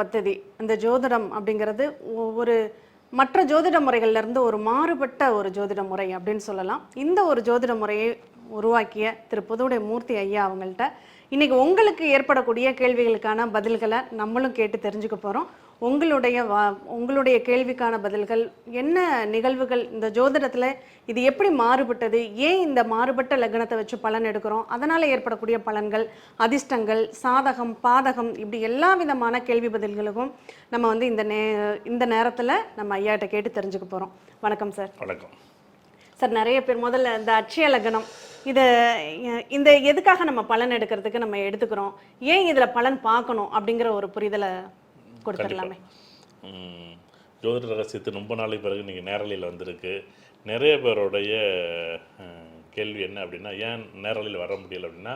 பத்ததி அந்த ஜோதிடம் அப்படிங்கிறது ஒரு மற்ற ஜோதிட முறைகள்லேருந்து ஒரு மாறுபட்ட ஒரு ஜோதிட முறை அப்படின்னு சொல்லலாம். இந்த ஒரு ஜோதிட முறையை உருவாக்கிய திரு புதுவுடைய மூர்த்தி ஐயா அவங்கள்ட்ட இன்னைக்கு உங்களுக்கு ஏற்படக்கூடிய கேள்விகளுக்கான பதில்களை நம்மளும் கேட்டு தெரிஞ்சுக்க போகிறோம் உங்களுடைய வா- உங்களுடைய கேள்விக்கான பதில்கள் என்ன நிகழ்வுகள் இந்த ஜோதிடத்துல இது எப்படி மாறுபட்டது? ஏன் இந்த மாறுபட்ட லக்னத்தை வச்சு பலன் எடுக்கிறோம்? அதனால ஏற்படக்கூடிய பலன்கள் அதிர்ஷ்டங்கள் சாதகம் பாதகம் இப்படி எல்லா விதமான கேள்வி பதில்களுக்கும் நம்ம வந்து இந்த நே இந்த நேரத்துல நம்ம ஐயாட்ட கேட்டு தெரிஞ்சுக்க போறோம். வணக்கம் சார். வணக்கம். சார் நிறைய பேர் முதல்ல இந்த அட்சய லக்னம் இது இந்த எதுக்காக நம்ம பலன் எடுக்கிறதுக்கு நம்ம எடுத்துக்கிறோம்? ஏன் இதுல பலன் பார்க்கணும்? அப்படிங்கிற ஒரு புரிதலை கொடுத்துடலாமே. ஜோதிட ரகசியத்து ரொம்ப நாளைக்கு பிறகு நீங்கள் நேரலையில் வந்திருக்கு. நிறைய பேருடைய அஹ், கேள்வி என்ன அப்படின்னா ஏன் நேரலையில் வர முடியல அப்படின்னா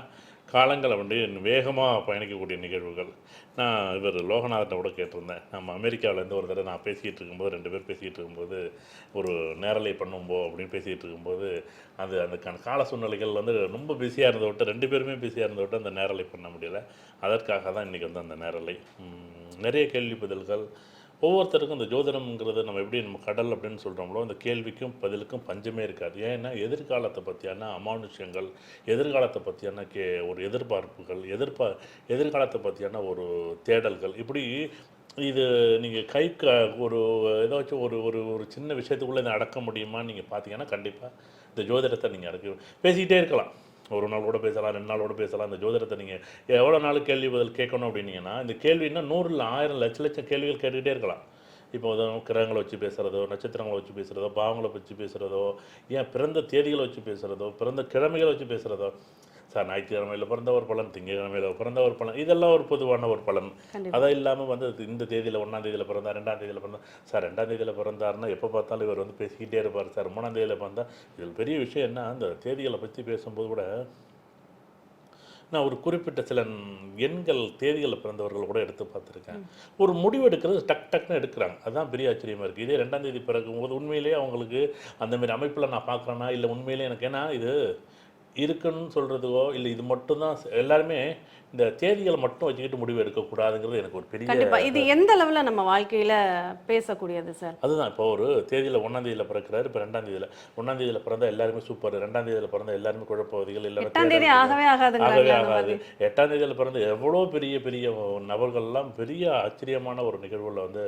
காலங்களை வந்து வேகமாக பயணிக்கக்கூடிய நிகழ்வுகள். நான் இவர் லோகநாதனை கூட கேட்டிருந்தேன். நம்ம அமெரிக்காவிலேருந்து ஒரு தடவை நான் பேசிகிட்டு இருக்கும்போது ரெண்டு பேர் பேசிகிட்டு இருக்கும்போது ஒரு நேரலை பண்ணும்போ அப்படின்னு பேசிகிட்டு இருக்கும்போது அது அந்த கால சூழ்நிலைகள் வந்து ரொம்ப பிஸியாக இருந்த விட்டு ரெண்டு பேருமே பிஸியாக இருந்த விட்டு அந்த நேரலை பண்ண முடியல. அதற்காக தான் இன்றைக்கி வந்து அந்த நேரலை. நிறைய கேள்வி பதில்கள் ஒவ்வொருத்தருக்கும் இந்த ஜோதிடம்ங்கிறது நம்ம எப்படி நம்ம கடல் அப்படின்னு சொல்கிறோம்லோ அந்த கேள்விக்கும் பதிலுக்கும் பஞ்சமே இருக்காது. ஏன்னா எதிர்காலத்தை பற்றியான அமானுஷ்யங்கள் எதிர்காலத்தை பற்றியான கே ஒரு எதிர்பார்ப்புகள் எதிர்பா எதிர்காலத்தை பற்றியான ஒரு தேடல்கள் இப்படி இது நீங்கள் கை க ஒரு ஏதாச்சும் ஒரு ஒரு ஒரு சின்ன விஷயத்துக்குள்ளே இதை அடக்க முடியுமான்னு நீங்கள் பார்த்தீங்கன்னா கண்டிப்பாக இந்த ஜோதிடத்தை நீங்கள் அடக்க பேசிக்கிட்டே இருக்கலாம். ஒரு நாள் கூட பேசலாம் ரெண்டு நாள் கூட பேசலாம். இந்த ஜோதிடத்தை நீங்கள் எவ்வளோ நாள் கேள்வி பதில் கேட்கணும் அப்படின்னீங்கன்னா இந்த கேள்வின்னா நூறில் ஆயிரம் லட்ச லட்சம் கேள்விகள் கேட்டுகிட்டே இருக்கலாம். இப்போ கிரகங்களை வச்சு பேசுகிறதோ நட்சத்திரங்களை வச்சு பேசுகிறதோ பாவங்களை வச்சு பேசுகிறதோ ஏன் பிறந்த தேதிகளை வச்சு பேசுகிறதோ பிறந்த கிழமைகளை வச்சு பேசுகிறதோ சார் ஞாயிற்றுக்கிழமையில் பிறந்த ஒரு பலன் திங்கக்கிழமையில் பிறந்த ஒரு பலன் இதெல்லாம் ஒரு பொதுவான ஒரு பலன் கண்டிப்பா. அதை இல்லாமல் வந்து இந்த தேதியில் ஒன்றாம் தேதியில் பிறந்தா ரெண்டாம் தேதியில் பிறந்தா சார் ரெண்டாம் தேதியில் பிறந்தாருன்னா எப்போ பார்த்தாலும் இவர் வந்து பேசிக்கிட்டே இருப்பார் சார். மூணாம் தேதியில் பிறந்தா இதில் பெரிய விஷயம் என்ன அந்த தேதிகளை பற்றி பேசும்போது கூட நான் ஒரு குறிப்பிட்ட சில எண்கள் தேதிகளில் பிறந்தவர்கள் கூட எடுத்து பார்த்துருக்கேன். ஒரு முடிவு எடுக்கிறது டக் டக்னு எடுக்கிறாங்க. அதுதான் பெரிய ஆச்சரியமாக இருக்குது இதே ரெண்டாம் தேதி பிறகும்போது உண்மையிலேயே அவங்களுக்கு அந்த மாதிரி அமைப்பில் நான் பார்க்குறேன்னா இல்லை உண்மையிலேயே எனக்கு ஏன்னா இது இருக்குன்னு சொல்கிறதுக்கோ இல்லை இது மட்டும்தான் எல்லாருமே இந்த தேதிகளை மட்டும் வச்சுக்கிட்டு முடிவு எடுக்கக்கூடாதுங்கிறது எனக்கு ஒரு பெரிய இது எந்த அளவுல நம்ம வாழ்க்கையில பேசக்கூடியது சார்? அதுதான். இப்போ ஒரு தேதியில் ஒன்றாம் தேதியில் பிறக்கிறாரு இப்போ ரெண்டாம் தேதியில். ஒன்றாம் தேதியில் பிறந்தா எல்லாருமே சூப்பர் ரெண்டாம் தேதியில் பிறந்தா எல்லாருமே குழப்பவாதிகள் தேடல்கள். ஆகவே ஆகாதுங்களா ஆகவே ஆகாது? எட்டாம் தேதியில் பிறந்த எவ்வளோ பெரிய பெரிய நபர்கள்லாம் பெரிய ஆச்சரியமான ஒரு நிகழ்வுல வந்து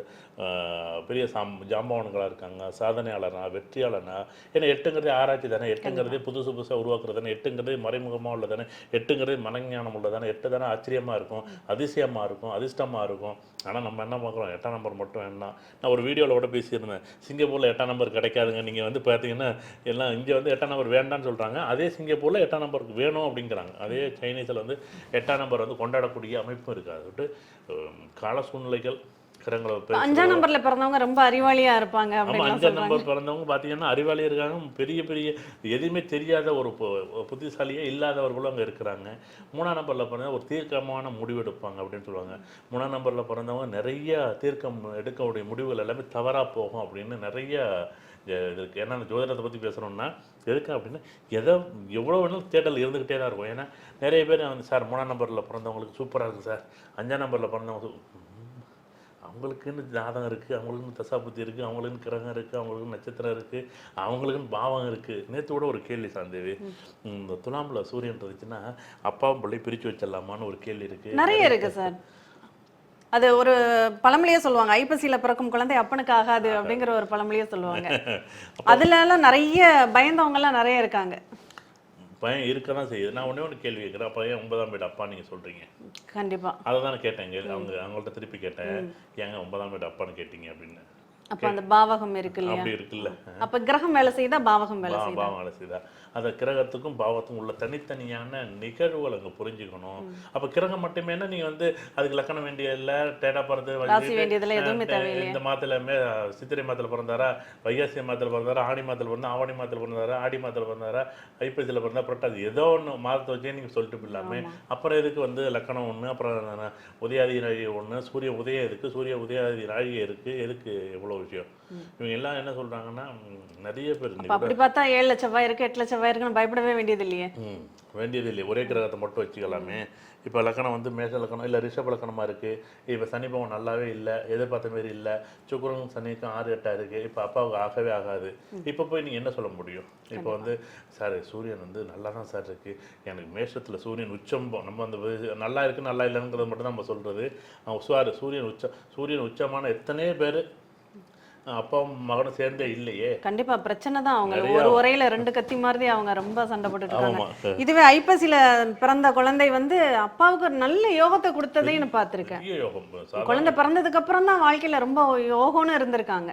பெரிய சாம் ஜாம்பவான்களாக இருக்காங்க. சாதனையாளனா வெற்றியாளனா? ஏன்னா எட்டுங்கிறதே ஆராய்ச்சி தானே. எட்டுங்கிறதே புதுசு புதுசாக உருவாக்குறது தானே எட்டுங்கிறதே மறைமுகமாக உள்ளதானே. எட்டுங்கிறதே மனஞானம் உள்ளதானே. எட்டு தானே ஆச்சரியமாக இருக்கும் அதிசயமாக இருக்கும் அதிர்ஷ்டமாக இருக்கும். ஆனால் நம்ம என்ன பார்க்குறோம்? எட்டாம் நம்பர் மட்டும் வேணாம் நான் ஒரு வீடியோவில் கூட பேசியிருந்தேன். சிங்கப்பூரில் எட்டாம் நம்பர் கிடைக்காதுங்க. நீங்கள் வந்து பார்த்தீங்கன்னா எல்லாம் இங்கே வந்து எட்டாம் நம்பர் வேண்டான்னு சொல்கிறாங்க அதே சிங்கப்பூரில் எட்டாம் நம்பருக்கு வேணும் அப்படிங்கிறாங்க. அதே சைனீஸில் வந்து எட்டாம் நம்பர் வந்து கொண்டாடக்கூடிய அமைப்பும் இருக்காது விட்டு கால சூழ்நிலைகள் கிரகங்களை பேசுறது. அஞ்சாம் நம்பர்ல பிறந்தவங்க ரொம்ப அறிவாளியா இருப்பாங்க ஆமா அஞ்சாம் நம்பர் பிறந்தவங்க பார்த்தீங்கன்னா அறிவாளி இருக்காங்க. பெரிய பெரிய எதுவுமே தெரியாத ஒரு புத்திசாலியே இல்லாதவர்களும் அங்கே இருக்கிறாங்க. மூணாம் நம்பரில் பிறந்த ஒரு தீர்க்கமான முடிவு எடுப்பாங்க அப்படின்னு சொல்லுவாங்க. மூணாம் நம்பரில் பிறந்தவங்க நிறைய தீர்க்கம் எடுக்கக்கூடிய முடிவுகள் எல்லாமே தவறாக போகும் அப்படின்னு நிறைய இது இருக்கு. ஏன்னா ஜோதிடத்தை பற்றி பேசுகிறோம்னா எதுக்கு அப்படின்னா எதை எவ்வளோ வேணாலும் தேடல் இருந்துக்கிட்டே தான் இருக்கும். ஏன்னா நிறைய பேர் வந்து சார் மூணாம் நம்பரில் பிறந்தவங்களுக்கு சூப்பராக இருக்குது சார். அஞ்சாம் நம்பரில் பிறந்தவங்க அவங்களுக்குன்னு ஜாதகம் இருக்குது அவங்களுக்குன்னு தசாபுத்தி இருக்குது அவங்களுக்குன்னு கிரகம் இருக்குது அவங்களுக்குன்னு நட்சத்திரம் இருக்குது அவங்களுக்குன்னு பாவம் இருக்குது நேற்று கூட ஒரு கேள்வி சாந்தேவி இந்த துலாமில் சூரியன் இருந்துச்சுன்னா அப்பாவும் பிள்ளை பிரித்து வச்சிடலாமான்னு ஒரு கேள்வி இருக்குது நிறைய இருக்கு சார். அது ஒரு பழமொழியே சொல்லுவாங்க. ஐப்பசியில பிறக்கும் குழந்தை அப்பனுக்கு ஆகாது அப்படிங்கிற ஒரு பழமொழியே சொல்லுவாங்க. அதுல எல்லாம் நிறைய பயந்தவங்க எல்லாம் நிறைய இருக்காங்க. பயம் இருக்க தான் செய்யுது. நான் ஒன்றே ஒன்று கேள்வி கேட்குறேன். அப்போ ஏன் ஒன்பதாம் வீடு அப்பா நீங்கள் சொல்கிறீங்க கண்டிப்பா. அதை தானே கேட்டேன் அவங்க அவங்கள்ட்ட திருப்பி கேட்டேன். ஏங்க ஒன்பதாம் வீடு அப்பான்னு கேட்டீங்க அப்படின்னு. அப்ப அந்த பாவகம் இருக்கு இல்லையா? அப்படி இருக்குல்ல. அப்ப கிரகம் வேலை செய்தா பாவகம் வேலை செய்யுதா பாவம் வேலை செய்தா. அந்த கிரகத்துக்கும் பாவத்துக்கும் உள்ள தனித்தனியான நிகழ்வுகள் அங்கே புரிஞ்சுக்கணும். அப்போ கிரகம் மட்டுமேனா நீங்கள் வந்து அதுக்கு லக்கணம் வேண்டிய இல்லை டேட்டா பிறந்து வேண்டியதுல எதுவுமே? இந்த மாதத்துலமே சித்திரை மாதத்தில் பிறந்தாரா வைகாசி மாதத்தில் பிறந்தாரா ஆடி மாதத்தில் பிறந்தா ஆவணி மாதத்தில் பிறந்தாரா ஆடி மாதத்தில் பிறந்தாரா ஐப்பசியில் பிறந்தா புரட்டாதி. ஏதோ ஒன்று மாதத்தை வச்சே நீங்கள் சொல்லிட்டு போயிடலாமே. அப்புறம் எதுக்கு வந்து லக்கணம் ஒன்று அப்புறம் உதயாதி ஒன்று சூரிய உதயம் எதுக்கு சூரிய உதயாதி நாழிகை இருக்குது எதுக்கு எவ்வளோ விஷயம். இவங்க எல்லாம் என்ன சொல்றாங்கன்னா நிறைய பேர் அப்படி பார்த்தா ஏழு லட்சம் செவ்வாய் இருக்கு எட்டு லட்சம் செவ்வாய் இருக்குன்னு பயப்படவே வேண்டியது இல்லையே வேண்டியது இல்லை ஒரே கிரகத்தை மட்டும் வச்சுக்கலாமே. இப்போ லக்கணம் வந்து மேஷ லக்கணம் இல்லை ரிஷப லக்கணமாக இருக்குது இப்போ சனி பவன் நல்லாவே இல்லை எதிர்பார்த்த மாரி இல்லை. சுக்கிரனும் சனிக்கும் ஆறு எட்டாக இருக்குது இப்போ அப்பாவுக்கு ஆகவே ஆகாது. இப்போ போய் நீங்கள் என்ன சொல்ல முடியும்? இப்போ வந்து சார் சூரியன் வந்து நல்லா தான் சார் இருக்குது எனக்கு மேஷத்தில் சூரியன் உச்சம் நம்ம அந்த நல்லா இருக்குது நல்லா இல்லைங்கிறது மட்டும் தான் நம்ம சொல்கிறது சார் சூரியன் உச்சம் சூரியன் உச்சமான எத்தனையோ பேர் அப்பாவும் மகனும் சேர்ந்தே இல்லையே. கண்டிப்பா பிரச்சனை தான். அவங்க ஒரு உரையில ரெண்டு கத்தி மாதிரி அவங்க ரொம்ப சண்டை போட்டுட்டு இருக்காங்க. இதுவே ஐப்பசியில பிறந்த குழந்தை வந்து அப்பாவுக்கு ஒரு நல்ல யோகத்தை கொடுத்ததையும் பார்த்திருக்கேன். குழந்தை பிறந்ததுக்கு அப்புறம் தான் வாழ்க்கையில ரொம்ப யோகம்னு இருந்திருக்காங்க.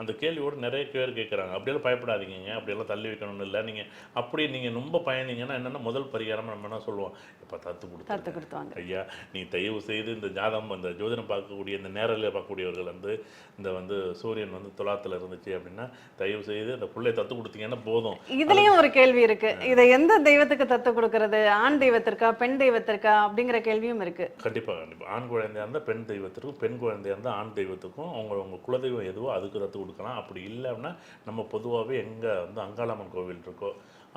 அந்த கேள்வியோட நிறைய பேர் கேட்குறாங்க அப்படியெல்லாம் பயப்படாதீங்க அப்படியெல்லாம் தள்ளி வைக்கணும்னு இல்லை. நீங்கள் அப்படி நீங்கள் ரொம்ப பயணிங்கன்னா என்னென்னா முதல் பரிகாரம் நம்ம என்ன சொல்லுவோம்? இப்போ தத்து கொடுத்து கொடுத்தாங்க ஐயா நீ தயவு செய்து இந்த ஜாதகம் இந்த ஜோதிடம் பார்க்கக்கூடிய இந்த நேரலில் பார்க்கக்கூடியவர்கள் வந்து இந்த வந்து சூரியன் வந்து துலாத்தில் இருந்துச்சு அப்படின்னா தயவு செய்து அந்த பிள்ளைய தத்து கொடுத்தீங்கன்னா போதும். இதுலயும் ஒரு கேள்வி இருக்கு. இதை எந்த தெய்வத்துக்கு தத்து கொடுக்கறது? ஆண் தெய்வத்திற்கா பெண் தெய்வத்திற்கா? அப்படிங்கிற கேள்வியும் இருக்கு. கண்டிப்பாக கண்டிப்பாக ஆண் குழந்தையா இருந்தால் பெண் தெய்வத்திற்கும் பெண் குழந்தையா இருந்தால் ஆண் தெய்வத்துக்கும் அவங்க உங்கள் குலதெய்வம் எதுவோ அதுக்கு தத்து கொடுக்கலாம். அப்படி இல்லை அப்படின்னா நம்ம பொதுவாகவே எங்கே வந்து அங்காளம்மன் கோவில் இருக்கோ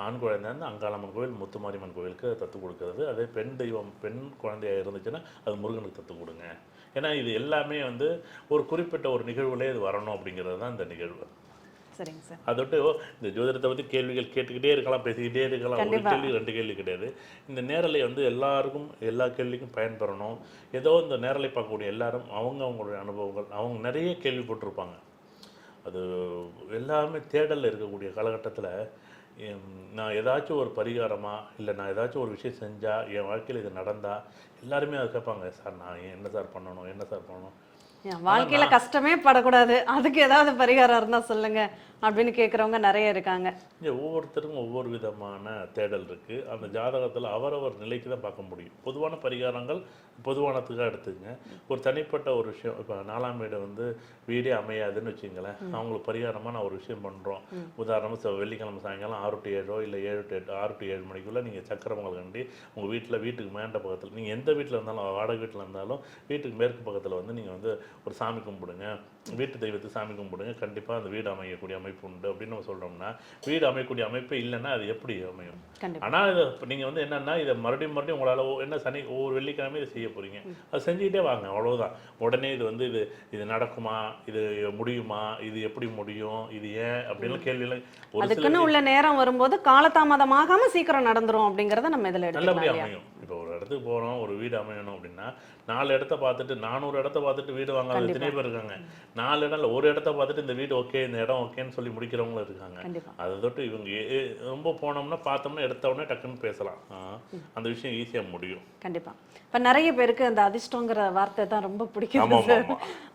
ஆண் இருந்தால் அங்காளம்மன் கோவில் முத்துமாரியம்மன் கோவிலுக்கு தத்து கொடுக்கறது. அதே பெண் தெய்வம் பெண் குழந்தையா இருந்துச்சுன்னா அது முருகனுக்கு தத்து கொடுங்க. ஏன்னா இது எல்லாமே வந்து ஒரு குறிப்பிட்ட ஒரு நிகழ்வுலே இது வரணும் அப்படிங்கிறது தான் இந்த நிகழ்வு. சரிங்க சார். அதோட்டு இந்த ஜோதிடத்தை பற்றி கேள்விகள் கேட்டுக்கிட்டே இருக்கலாம் பேசிக்கிட்டே இருக்கலாம். ஒரு. கேள்வி ரெண்டு கேள்வி கிடையாது. இந்த நேரலை வந்து எல்லாருக்கும் எல்லா கேள்விக்கும் பயன்பெறணும். ஏதோ இந்த நேரலை பார்க்கக்கூடிய எல்லாரும் அவங்க அவங்களுடைய அனுபவங்கள் அவங்க நிறைய கேள்விப்பட்டிருப்பாங்க அது எல்லாமே தேடலில் இருக்கக்கூடிய காலகட்டத்தில் நான் ஏதாச்சும் ஒரு பரிகாரமா இல்லை நான் ஏதாச்சும் ஒரு விஷயம் செஞ்சால் என் வாழ்க்கையில் இது நடந்தா எல்லாருமே அதை கேட்பாங்க சார் நான் என்ன சார் பண்ணணும் என்ன சார் பண்ணணும்? என் வாழ்க்கையில கஷ்டமே படக்கூடாது. அதுக்கு ஏதாவது பரிகாரம் இருந்தா சொல்லுங்க. அப்படின்னு கேக்குறவங்க நிறைய இருக்காங்க. இங்கே ஒவ்வொருத்தருக்கும் ஒவ்வொரு விதமான தேடல் இருக்குது அந்த ஜாதகத்தில் அவரவர் நிலைக்கு தான் பார்க்க முடியும். பொதுவான பரிகாரங்கள் பொதுவானத்துக்காக எடுத்துக்கங்க. ஒரு தனிப்பட்ட ஒரு விஷயம் இப்போ நாலாம் வீடு வந்து வீடே அமையாதுன்னு வச்சுங்களேன் அவங்களுக்கு பரிகாரமாக நான் ஒரு விஷயம் பண்ணுறோம் உதாரணமாக வெள்ளிக்கிழமை சாயங்காலம் ஆறு டு ஏழோ இல்லை ஏழு டு எட்டு ஆறு டு ஏழு மணிக்குள்ளே நீங்கள் சக்கரமங்கல் கண்டி உங்கள் வீட்டில் வீட்டுக்கு மேண்ட பக்கத்தில் நீங்கள் எந்த வீட்டில் இருந்தாலும் வாடகை வீட்டில் இருந்தாலும் வீட்டுக்கு மேற்கு பக்கத்தில் வந்து நீங்கள் வந்து ஒரு சாமி கும்பிடுங்க. வீட்டு தெய்வத்துக்கு சாமி கும்பிடுங்க. கண்டிப்பாக அந்த வீடு அமையக்கூடிய அமைப்பு உண்டு அப்படின்னு நம்ம சொல்கிறோம்னா வீடு அமையக்கூடிய அமைப்பே இல்லைன்னா அது எப்படி அமையும்? ஆனால் இதை நீங்கள் வந்து என்னன்னா இதை மறுபடியும் மறுபடியும் உங்களால் என்ன சனி ஒவ்வொரு வெள்ளிக்கிழமை இதை செய்ய போகிறீங்க அது செஞ்சுக்கிட்டே வாங்க அவ்வளவுதான். உடனே இது வந்து இது இது நடக்குமா? இது முடியுமா? இது எப்படி முடியும்? இது ஏன்? அப்படின்னு சில அதுக்குன்னு உள்ள நேரம் வரும்போது காலதாமதமாகாம சீக்கிரம் நடந்துரும் அப்படிங்கறத நம்ம இதுல நல்லபடியாக? அமையும். இப்போ ஒரு இடத்துக்கு போகிறோம் ஒரு வீடு அமையணும் அப்படின்னா நாலு இடத்த பார்த்துட்டு நானூறு இடத்த பார்த்துட்டு வீடு வாங்காத எத்தனை பேர் இருக்காங்க. நாலு இடம் ஒரு இடத்த பார்த்துட்டு இந்த வீடு ஓகே இந்த இடம் ஓகேன்னு சொல்லி முடிக்கிறவங்களும் இருக்காங்க. அதை தொட்டு இவங்க ரொம்ப போனோம்னா பார்த்தோம்னா எடுத்த உடனே டக்குன்னு பேசலாம். அந்த விஷயம் ஈஸியாக முடியும். கண்டிப்பா. இப்ப நிறைய பேருக்கு அந்த அதிர்ஷ்டங்கிற வார்த்தை தான் ரொம்ப பிடிக்கும்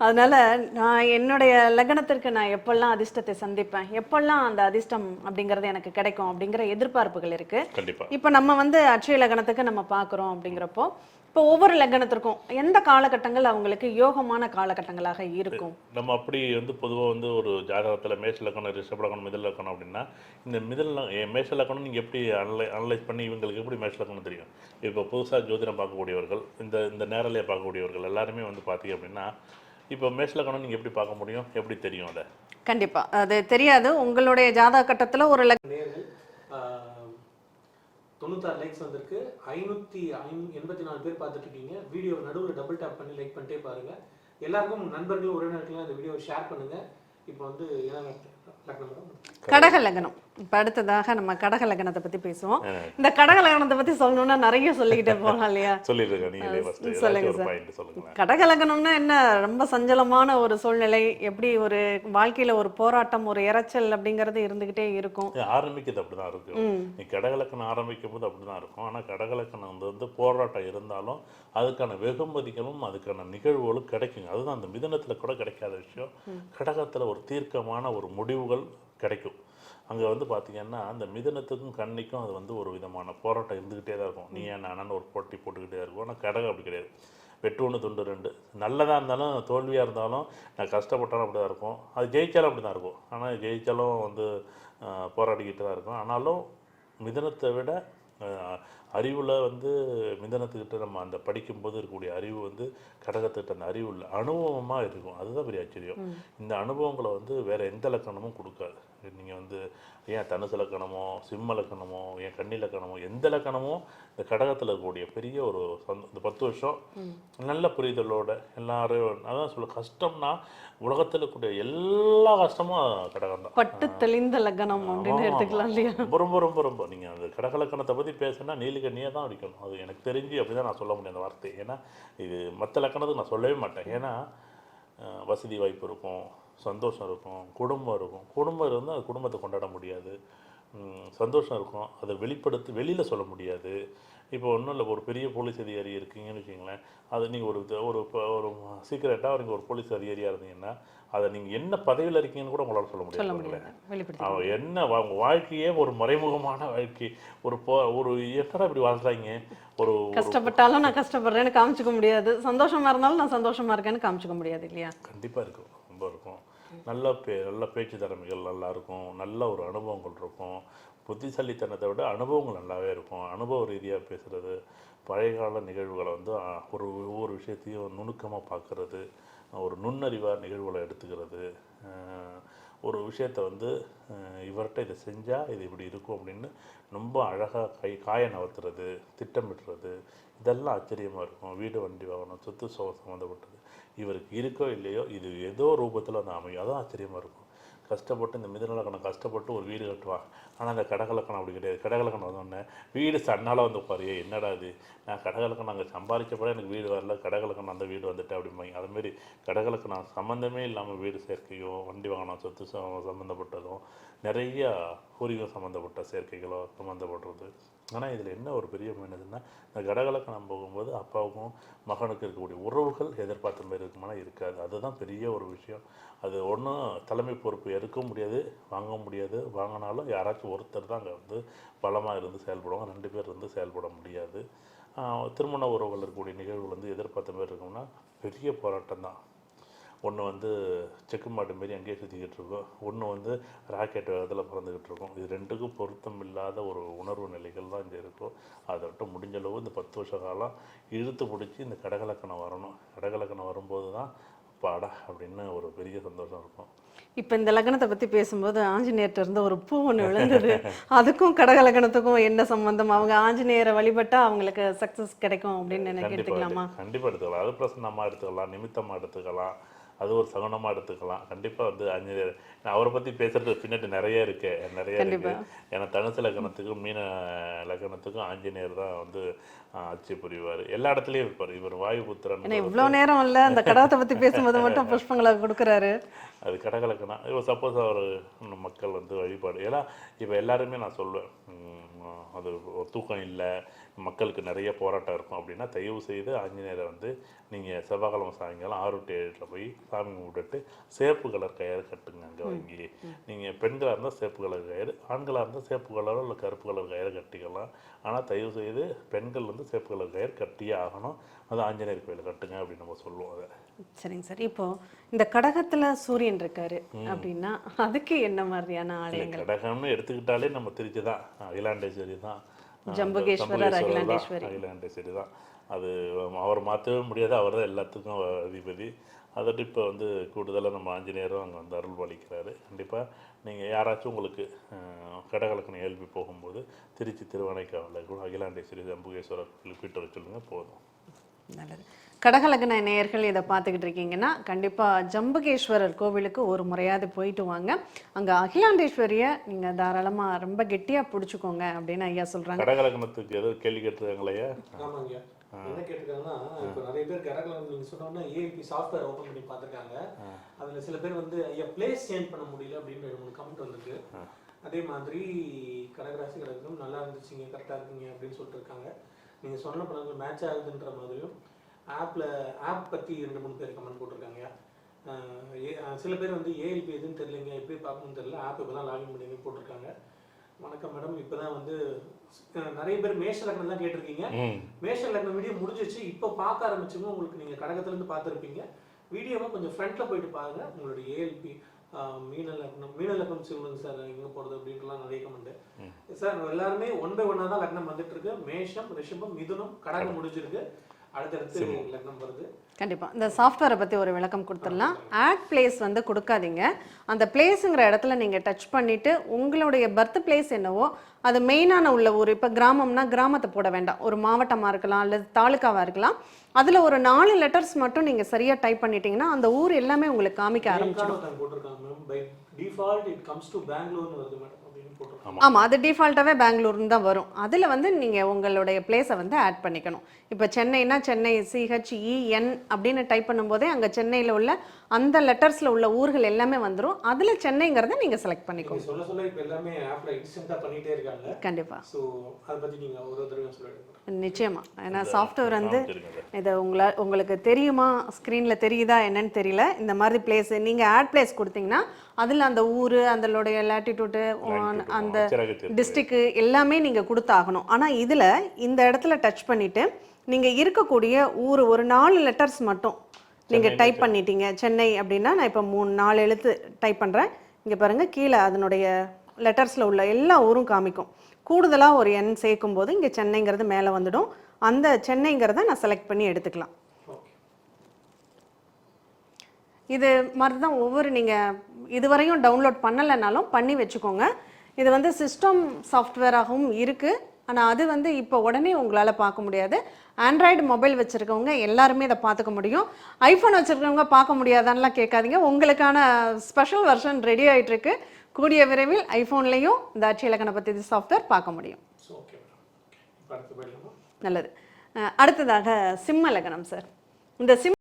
அதனால நான் என்னுடைய லக்னத்திற்கு நான் எப்பெல்லாம் அதிர்ஷ்டத்தை சந்திப்பேன் எப்பெல்லாம் அந்த அதிர்ஷ்டம் அப்படிங்கிறது எனக்கு கிடைக்கும் அப்படிங்கிற எதிர்பார்ப்புகள் இருக்கு. இப்போ நம்ம வந்து அட்சய லக்னத்துக்கு நம்ம பார்க்குறோம் அப்படிங்கிறப்போ இப்போ ஒவ்வொரு லக்னத்திற்கும் எந்த காலகட்டங்கள் அவங்களுக்கு யோகமான காலகட்டங்களாக இருக்கும்? நம்ம அப்படி வந்து பொதுவாக வந்து ஒரு ஜாதகத்தில் மேஷ லக்கணம் ரிஷப லக்கணம் மிதல் லக்கணம் அப்படின்னா இந்த மிதல் மேஷ லக்கணம் நீங்கள் எப்படி அனலை அனலைஸ் பண்ணி இவங்களுக்கு எப்படி மேஷ லக்கணம் தெரியும்? இப்போ புதுசாக ஜோதிடம் பார்க்கக்கூடியவர்கள் இந்த இந்த நேரலையை பார்க்கக்கூடியவர்கள் எல்லாருமே வந்து பார்த்தீங்க அப்படின்னா இப்போ மேஷ லக்கணம் நீங்கள் எப்படி பார்க்க முடியும்? எப்படி தெரியும் அதை? கண்டிப்பா. அது தெரியாது. உங்களுடைய ஜாதக கட்டத்துல ஒரு லக் நேர்கள் ஆஹ், தொண்ணூத்தாறு லைக்ஸ் வந்திருக்கு. ஐநூற்றி ஐநூ எண்பத்தி நாலு பேர் பார்த்துட்டு இருக்கீங்க வீடியோ நடுவில் டபுள் டேப் பண்ணி லைக் பண்ணிட்டே பாருங்கள் எல்லாருக்கும் நண்பர்களும் உறவினர்களும் இந்த வீடியோவை ஷேர் பண்ணுங்கள் இப்போ வந்து என்ன லக்னம்? கடக லக்னம். இப்போ அடுத்ததாக நம்ம கடக லக்னத்தை பத்தி பேசுவோம். இந்த கடக லக்னத்தை பத்தி சொல்லணும்னா நிறைய சொல்லிக்கிட்டே போகலாம் இல்லையா? சொல்லுங்க சார். கடக லக்னம்னா என்ன? ரொம்ப சஞ்சலமான ஒரு சூழ்நிலை. எப்படி ஒரு வாழ்க்கையில ஒரு போராட்டம் ஒரு இரைச்சல் அப்படிங்கிறது இருந்துகிட்டே இருக்கும். ஆரம்பிக்கிறது அப்படிதான் இருக்கும் நீ கடகலக்கணம் ஆரம்பிக்கும் போது அப்படிதான் இருக்கும். ஆனால் கடகலக்கணம் வந்து வந்து போராட்டம் இருந்தாலும் அதுக்கான வெகுமதிகளும் அதுக்கான நிகழ்வுகளும் கிடைக்குங்க. அதுதான் அந்த மிதனத்தில் கூட கிடைக்காத விஷயம். கடகத்தில் ஒரு தீர்க்கமான ஒரு முடிவுகள் கிடைக்கும். அங்கே வந்து பார்த்தீங்கன்னா அந்த மிதனத்துக்கும் கன்னிக்கும் அது வந்து ஒரு விதமான போராட்டம் இருந்துக்கிட்டே தான் இருக்கும். நீ ஏன் நானான்னு ஒரு போட்டி போட்டுக்கிட்டே இருக்கும். ஆனால் கடகம் அப்படி கிடையாது. வெட்டு ஒன்று துண்டு ரெண்டு. நல்லதாக இருந்தாலும் தோல்வியாக இருந்தாலும் நான் கஷ்டப்பட்டாலும் அப்படி தான் இருக்கும். அது ஜெயிச்சாலும் அப்படி தான் இருக்கும். ஆனால் ஜெயிச்சாலும் வந்து போராடிக்கிட்டு தான் இருக்கும். ஆனாலும் மிதனத்தை விட அறிவில் வந்து மிதனத்துக்கிட்ட நம்ம அந்த படிக்கும்போது இருக்கக்கூடிய அறிவு வந்து கடகத்துக்கிட்ட அந்த அறிவு இல்லை அனுபவமாக இருக்கும். அதுதான் பெரிய ஆச்சரியம். இந்த அனுபவங்களை வந்து வேற எந்த இலக்கணமும் கொடுக்காது. நீங்கள் வந்து ஏன் தனுசு இலக்கணமோ சிம்ம இலக்கணமோ ஏன் கன்னி இலக்கணமோ எந்த இலக்கணமோ இந்த கடகத்தில் இருக்கக்கூடிய பெரிய ஒரு சந்த இந்த பத்து வருஷம் நல்ல புரிதலோட எல்லாரும் அதான் சொல்ல கஷ்டம்னா உலகத்தில் இருக்கக்கூடிய எல்லா கஷ்டமும் கடகம் தான் பட்டு தெளிந்த லக்னம் அப்படின்னு எடுத்துக்கலாம் இல்லையா? ரொம்ப ரொம்ப ரொம்ப நீங்கள் அந்த கடகலக்கணத்தை பற்றி பேசுனா நீலிகண்ணியாக தான் அடிக்கணும். அது எனக்கு தெரிஞ்சு அப்படி தான் நான் சொல்ல முடியும் அந்த வார்த்தை ஏன்னா இது மற்ற லக்கணத்துக்கு நான் சொல்லவே மாட்டேன். ஏன்னா வசதி வாய்ப்பு இருக்கும். சந்தோஷம் இருக்கும் குடும்பம் இருக்கும். குடும்பம் இருந்தால் அது குடும்பத்தை கொண்டாட முடியாது. சந்தோஷம் இருக்கும். அதை வெளிப்படுத்தி வெளியில் சொல்ல முடியாது. இப்போ ஒன்றும் இல்லை ஒரு பெரிய போலீஸ் அதிகாரி இருக்கீங்கன்னு வச்சுங்களேன் அது நீங்கள் ஒரு ஒரு ஒரு சீக்கிரட்டாக நீங்கள் ஒரு போலீஸ் அதிகாரியாக இருந்தீங்கன்னா அதை நீங்கள் என்ன பதவியில் இருக்கீங்கன்னு கூட உங்களால் சொல்ல முடியாது அவன் என்ன அவங்க வாழ்க்கையே ஒரு மறைமுகமான வாழ்க்கை. ஒரு போ ஒரு என்னடா இப்படி வாழ்றாங்க? ஒரு கஷ்டப்பட்டாலும் நான் கஷ்டப்படுறேன்னு காமிச்சுக்க முடியாது. சந்தோஷமா இருந்தாலும் நான் சந்தோஷமா இருக்கேன்னு காமிச்சுக்க முடியாது இல்லையா? கண்டிப்பா இருக்கும் ரொம்ப இருக்கும். நல்ல பே நல்ல பேச்சு திறமைகள் நல்லா இருக்கும் நல்ல ஒரு அனுபவங்கள் இருக்கும். புத்திசாலித்தனத்தை விட அனுபவங்கள் நல்லாவே இருக்கும். அனுபவ ரீதியாக பேசுகிறது பழைய கால நிகழ்வுகளை வந்து ஒரு ஒவ்வொரு விஷயத்தையும் நுணுக்கமாக பார்க்குறது ஒரு நுண்ணறிவாக நிகழ்வுகளை எடுத்துக்கிறது ஒரு விஷயத்தை வந்து இவர்கிட்ட இதை செஞ்சால் இது இப்படி இருக்கும் அப்படின்னு ரொம்ப அழகாக கை காய நவர்த்துறது திட்டமிடுறது இதெல்லாம் ஆச்சரியமாக இருக்கும். வீடு வண்டி வாகனம் சொத்து சோகம் சம்மந்தப்பட்டது இவருக்கு இருக்கோ இல்லையோ இது ஏதோ ரூபத்தில் வந்து அமையும். அதுவும் ஆச்சரியமாக இருக்கும். கஷ்டப்பட்டு இந்த மிதநலக்கணம் கஷ்டப்பட்டு ஒரு வீடு கட்டுவான் ஆனால் அந்த கடகலக்கணம் அப்படி கிடையாது. கடகலக்கணம் வந்தோடனே வீடு சன்னால் வந்து பாரு என்னடா இது? நான் கடகலக்கணம் அங்கே சம்பாதிச்சப்பட எனக்கு வீடு வரல. கடகலக்கணம் அந்த வீடு வந்துட்டு அப்படிம்பாங்க. அதுமாரி கடகலக்கணம் சம்மந்தமே இல்லாமல் வீடு சேர்க்கையோ வண்டி வாகனம் சொத்து சம்மந்தப்பட்டதும் நிறைய பூர்வீகம் சம்மந்தப்பட்ட சேர்க்கைகளோ சம்மந்தப்படுறது ஆனால் இதில் என்ன ஒரு பெரிய என்னதுன்னா இந்த கடகலக்கணம் போகும்போது அப்பாவுக்கும் மகனுக்கு இருக்கக்கூடிய உறவுகள் எதிர்பார்த்த மாதிரி இருக்குமானா இருக்காது. அதுதான் பெரிய ஒரு விஷயம். அது ஒன்றும் தலைமை பொறுப்பு எடுக்கவும் முடியாது வாங்க முடியாது. வாங்கினாலும் யாராச்சும் ஒருத்தர் தான் அங்கே வந்து பலமாக இருந்து செயல்படுவாங்க. ரெண்டு பேர் இருந்து செயல்பட முடியாது. திருமண உறவுகள் இருக்கக்கூடிய நிகழ்வுகள் வந்து எதிர்பார்த்த மாதிரி இருக்கும்னா பெரிய போராட்டம் தான். ஒன்று வந்து செக்கு மாட்டு மாரி அங்கேயே சுற்றிக்கிட்டு இருக்கும் ஒன்று வந்து ராக்கெட் வேகத்தில் பறந்துக்கிட்டு இருக்கும். இது ரெண்டுக்கும் பொருத்தம் இல்லாத ஒரு உணர்வு நிலைகள் தான் இங்கே இருக்கும் அதை விட்டு முடிஞ்ச அளவு இந்த பத்து வருஷ காலம் இழுத்து பிடிச்சி இந்த கடகலக்கணம் வரணும். கடகலக்கணம் வரும்போது தான் பாடா அப்படின்னு ஒரு பெரிய சந்தோஷம் இருக்கும். இப்ப இந்த லக்னத்தை பத்தி பேசும்போது ஆஞ்சநேயர்ட்ட இருந்து ஒரு பூ ஒண்ணு விழுந்தது. அதுக்கும் கடக லக்னத்துக்கும் என்ன சம்பந்தம்? அவங்க ஆஞ்சநேயரை வழிபட்டா அவங்களுக்கு சக்சஸ் கிடைக்கும் அப்படின்னு நினைக்க எடுத்துக்கலாமா கண்டிப்பாக எடுத்துக்கலாம். அது பிரசன்னமாக எடுத்துக்கலாம் நிமித்தமாக எடுத்துக்கலாம். அது ஒரு சகுனமாக எடுத்துக்கலாம். கண்டிப்பாக வந்து ஆஞ்சநேயர் நான் அவரை பற்றி பேசுறது பின்னாடி நிறைய இருக்கு நிறைய இருக்கு. ஏன்னா தனுசு லக்னத்துக்கும் மீன லக்னத்துக்கும் ஆஞ்சநேயர் தான் வந்து ஆட்சி புரிவார். எல்லா இடத்துலையும் இருப்பார். இவர் வாயுபுத்திரன் ஏன்னா இவ்வளவு நேரம் இல்ல அந்த கடகத்தை பத்தி பேசும்போது மட்டும் புஷ்பங்களை கொடுக்குறாரு. அது கடகலக்கணம் இப்போ சப்போஸ் அவர் மக்கள் வந்து வழிபாடு. ஏன்னா இப்போ எல்லாருமே நான் சொல்லுவேன் உம், அது ஒரு தூக்கம் இல்லை. மக்களுக்கு நிறைய போராட்டம் இருக்கும். அப்படின்னா தயவு செய்து ஆஞ்சநேயரை வந்து நீங்கள் செவ்வாய்க்கிழமை சாயங்காலம் ஆறு டு ஏழில் போய் சாமி கும்பிட்டுட்டு சேப்பு கலர் கயிறு கட்டுங்க அங்கே வாங்கி. நீங்கள் பெண்களாக இருந்தால் சேப்பு கலர் கயிறு ஆண்களாக இருந்தால் சேப்பு கலரோ இல்லை கருப்பு கலர் கயிறு கட்டிக்கலாம். ஆனால் தயவு செய்து பெண்கள் வந்து சேப்பு கலர் கயிறு கட்டியே ஆகணும். அது ஆஞ்சநேயர் கோயிலில் கட்டுங்க அப்படின்னு நம்ம சொல்லுவோம் அதை. சரிங்க சார். இப்போ இந்த கடகத்துல சூரியன் இருக்காரு அப்படின்னா அதுக்கு என்ன மாதிரியான ஆலயங்கள்? கடகம்னு எடுத்துக்கிட்டாலே நம்ம திருச்சி தான் அகிலாண்டேஸ்வரி தான் ஜம்புகேஸ்வரர், அகிலாண்டேஸ்வரி. அகிலாண்டேஸ்வரி தான் அது அவர் மாற்றவே முடியாது அவர் தான் எல்லாத்துக்கும் அதிபதி. அதோட இப்போ வந்து கூடுதலாக நம்ம ஆஞ்சநேயரும் அங்கே வந்து அருள் பாலிக்கிறாரு. கண்டிப்பாக நீங்கள் யாராச்சும் உங்களுக்கு கடகலக்கணம் இயல்பி போகும்போது திருச்சி திருவனைக்காவலில் கூட அகிலாண்டேஸ்வரி ஜம்புகேஸ்வரர் கோயிலுக்கு போயிட்டு வர சொல்லுங்க போதும். நல்லது. கடகலக்ன நேயர்கள் இதை பார்த்துக்கிட்டு இருக்கீங்கன்னா கண்டிப்பா ஜம்புகேஸ்வரர் கோவிலுக்கு ஒரு முறையாவது போயிட்டு வாங்க. அங்க அகிலாண்டேஸ்வரியை நீங்க தாராளமா ரொம்ப கெட்டியா பிடிச்சுக்கோங்க அப்படின்னு ஐயா சொல்றாங்க. கடகலக்கணத்துக்கு ஏதோ கேள்வி கேட்டுருக்காங்களையா ஆமாங்க என்ன கேட்டிருக்காங்கன்னா இப்போ நிறைய பேர் கரகலம் நீங்க சொன்னோன்னா ஏஐபி சாஃப்ட்வேர் ஓப்பன் பண்ணி பார்த்துருக்காங்க. அதுல சில பேர் வந்து ஐயா பிளேஸ் சேஞ்ச் பண்ண முடியல அப்படின்னு ரெண்டு மூணு கமெண்ட் வந்திருக்கு அதே மாதிரி கடகராசி கடகம் நல்லா இருந்துச்சுங்க கரெக்டாக இருக்குங்க அப்படின்னு சொல்லிட்டு இருக்காங்க. நீங்க சொன்ன படங்கள் மேட்ச் ஆகுதுன்ற மாதிரியும் ஆப்ல ஆப் பத்தி ரெண்டு மூணு பேர் கமெண்ட் போட்டிருக்காங்க. சில பேர் வந்து ஏஎல்பி எதுன்னு தெரியலங்க எப்படி பார்க்கணும்னு தெரியல. ஆப் இப்போ தான் லாகின் பண்ணி போட்டிருக்காங்க. வணக்கம் மேடம் இப்போ தான் வந்து நிறைய பேர் மேஷ லக்னம் தான் கேட்டிருக்கீங்க. மேஷ லக்னம் வீடியோ முடிஞ்சிச்சு. இப்போ பார்க்க ஆரம்பிச்சுங்க உங்களுக்கு நீங்கள் கடகத்துலேருந்து பார்த்துருப்பீங்க. வீடியோவை கொஞ்சம் ஃப்ரண்ட்டில் போயிட்டு பாருங்க. உங்களுடைய ஏஎல்பி மீன லக்னம் மீன லக்னம் சிவனுங்க சார் எங்கே போகிறது அப்படின்ட்டுலாம் நிறைய கமெண்ட் சார் எல்லாருமே ஒன் பை ஒன்னாக தான் லக்னம் வந்துட்டு இருக்கு. மேஷம் ரிஷபம் மிதுனம் கடகம் முடிஞ்சிருக்கு. அடுத்தடுத்து லக்னம் வருது. கண்டிப்பா. இந்த சாஃப்ட்வேரை பத்தி ஒரு விளக்கம் கொடுத்துடலாம். ஆட் பிளேஸ் வந்து கொடுக்காதீங்க. அந்த பிளேஸுங்கிற இடத்துல நீங்க டச் பண்ணிட்டு உங்களுடைய பர்த் பிளேஸ் என்னவோ அது மெயினான உள்ள ஊர் இப்போ கிராமம்னா கிராமத்தை போட வேண்டாம். ஒரு மாவட்டமா இருக்கலாம் அல்லது தாலுக்காவா இருக்கலாம். அதுல ஒரு நாலு லெட்டர்ஸ் மட்டும் நீங்க சரியா டைப் பண்ணிட்டீங்கன்னா அந்த ஊர் எல்லாமே உங்களுக்கு காமிக்க ஆரம்பிச்சிடும். ஒருத்தங்க போட்டிருக்காங்க ma'am by default it comes to பெங்களூர்னு வருது மேடம் அப்படின்னு போட்டிருக்காங்க ஆமா. அது டிஃபால்ட்டாகவே பெங்களூர்னு தான் வரும். அதில் வந்து நீங்கள் உங்களுடைய பிளேஸை வந்து ஆட் பண்ணிக்கணும். இப்போ சென்னைனா சென்னை சிஹெச்இஎன் அப்படின்னு டைப் பண்ணும்போதே அங்கே சென்னையில் உள்ள அந்த லெட்டர்ஸில் உள்ள ஊர்கள் எல்லாமே வந்துடும் அதில் சென்னைங்கிறத நீங்கள் செலக்ட் பண்ணிக்கோங்க. சொல்ல சொல்ல இப்போ எல்லாமே ஆப்ல இன்ஸ்டன்ட்டாக பண்ணிட்டே இருக்காங்க. கண்டிப்பாக ஸோ அதை பத்தி நீங்க ஒரு தடவை சொல்லிடுங்க நிச்சயமா. ஏன்னா சாஃப்ட்வேர் வந்து. இதை உங்களா உங்களுக்கு தெரியுமா? ஸ்க்ரீனில் தெரியுதா என்னன்னு தெரியல. இந்த மாதிரி பிளேஸ் நீங்கள் ஆட் பிளேஸ் கொடுத்தீங்கன்னா அதில் அந்த ஊர் அதனுடைய லேட்டிடியூடு அந்த டிஸ்ட்ரிக்கு எல்லாமே நீங்கள் கொடுத்தாகணும். ஆனால் இதில் இந்த இடத்துல டச் பண்ணிவிட்டு நீங்கள் இருக்கக்கூடிய ஊர் ஒரு நாலு லெட்டர்ஸ் மட்டும். நீங்கள் டைப் பண்ணிட்டீங்க. சென்னை அப்படின்னா நான் இப்போ மூணு நாலு எழுத்து டைப் பண்ணுறேன் இங்கே பாருங்கள் கீழே அதனுடைய லெட்டர்ஸில் உள்ள எல்லா ஊரும் காமிக்கும். கூடுதலாக ஒரு எண் சேர்க்கும் போது இங்கே சென்னைங்கிறது மேலே வந்துடும். அந்த சென்னைங்கிறத நான் செலக்ட் பண்ணி எடுத்துக்கலாம். இது மாதிரி தான் ஒவ்வொரு நீங்கள் இதுவரையும் டவுன்லோட் பண்ணலைனாலும் பண்ணி வச்சுக்கோங்க. இது வந்து சிஸ்டம் சாஃப்ட்வேராகவும் இருக்குது ஆனால் அது வந்து இப்போ உடனே உங்களால் பார்க்க முடியாது. ஆண்ட்ராய்டு மொபைல் வச்சுருக்கவங்க எல்லாருமே இதை பார்த்துக்க முடியும். ஐஃபோன் வச்சுருக்கவங்க பார்க்க முடியாதான்லாம் கேட்காதீங்க. உங்களுக்கான ஸ்பெஷல் வெர்ஷன் ரெடி ஆயிட்டிருக்கு. கூடிய விரைவில் ஐஃபோன்லேயும் இந்த அட்சய இலக்கண பத்தி சாஃப்ட்வேர் பார்க்க முடியும். நல்லது. அடுத்ததாக சிம்ம லக்னம் சார் இந்த சிம்